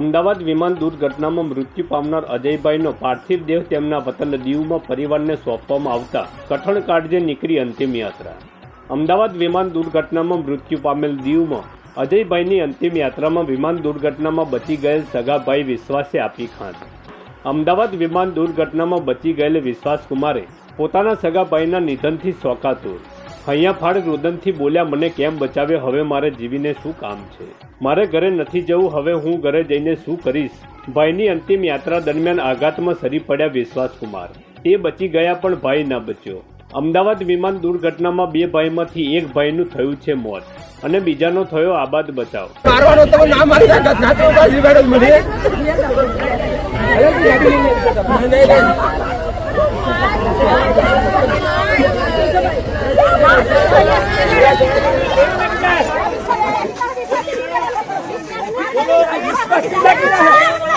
અમદાવાદ વિમાન દુર્ઘટનામાં મૃત્યુ પામનાર અજયભાઈનો પાર્થિવ દેહ તેમના વતન દીવમાં પરિવારને સોંપવામાં આવતા કઠણ કાળજે નીકળી અંતિમ યાત્રા. અમદાવાદ વિમાન દુર્ઘટનામાં મૃત્યુ પામેલ દીવમાં અજયભાઈની અંતિમ યાત્રામાં વિમાન દુર્ઘટનામાં બચી ગયેલ સગાભાઈ વિશ્વાસે આપી ખાંડ અમદાવાદ વિમાન દુર્ઘટનામાં બચી ગયેલ વિશ્વાસ કુમારે પોતાના સગાભાઈના નિધનથી શોકાતુર. હૈયા ફાડ રુદનથી બોલ્યા મને કેમ બચાવ્યો હવે મારે જીવીને શું કામ છે મારે ઘરે નથી જવું હવે હું ઘરે જઈને શું કરીશ ભાઈની અંતિમ યાત્રા દરમિયાન આઘાતમાં સરી પડ્યા વિશ્વાસકુમાર એ તે બચી ગયા પણ ભાઈ ના બચ્યો અમદાવાદ વિમાન દુર્ઘટનામાં બે ભાઈમાંથી એક ભાઈનું થયું છે મોત અને બીજાનો થયો આબાદ બચાવ મારવાનો તમે ના મારી મને Let's go!